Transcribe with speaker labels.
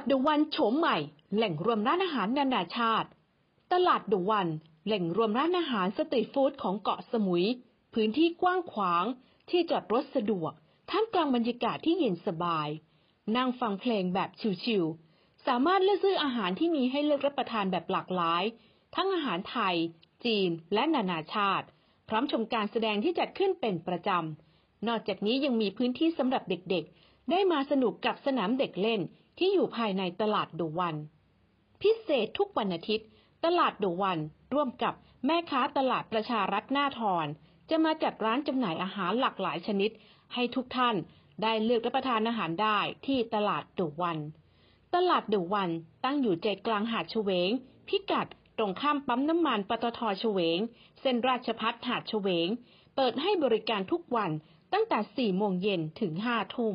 Speaker 1: ดเดอะวันโฉมใหม่ แหล่งรวมร้านอาหารนานาชาติ ตลาดเดอะวัน แหล่งรวมร้านอาหารสตรีทฟู้ดของเกาะสมุย พื้นที่กว้างขวาง ที่จอดรถสะดวก ท่ามกลางบรรยากาศที่เย็นสบาย นั่งฟังเพลงแบบชิลๆ สามารถเลือกซื้ออาหารที่มีให้เลือกรับประทานแบบหลากหลาย ทั้งอาหารไทย จีน และนานาชาติ พร้อมชมการแสดงที่จัดขึ้นเป็นประจำ นอกจากนี้ยังมีพื้นที่สำหรับเด็กๆ ได้มาสนุกกับสนามเด็กเล่น ที่อยู่ภายในตลาดเดอะวัน พิเศษทุกวันอาทิตย์ ตลาดเดอะวันร่วมกับแม่ค้าตลาดประชารัฐหน้าทอนจะมาจัดร้านจำหน่ายอาหารหลากหลายชนิด ให้ทุกท่านได้เลือกรับประทานอาหารได้ที่ตลาดเดอะวัน ตลาดเดอะวันตั้งอยู่ใจกลางหาดเฉวง พิกัดตรงข้ามปั๊มน้ำมันปตทเฉวง เส้นราชพัฒหาดเฉวง เปิดให้บริการทุกวันตั้งแต่ 4 โมงเย็นถึง 5 ทุ่ม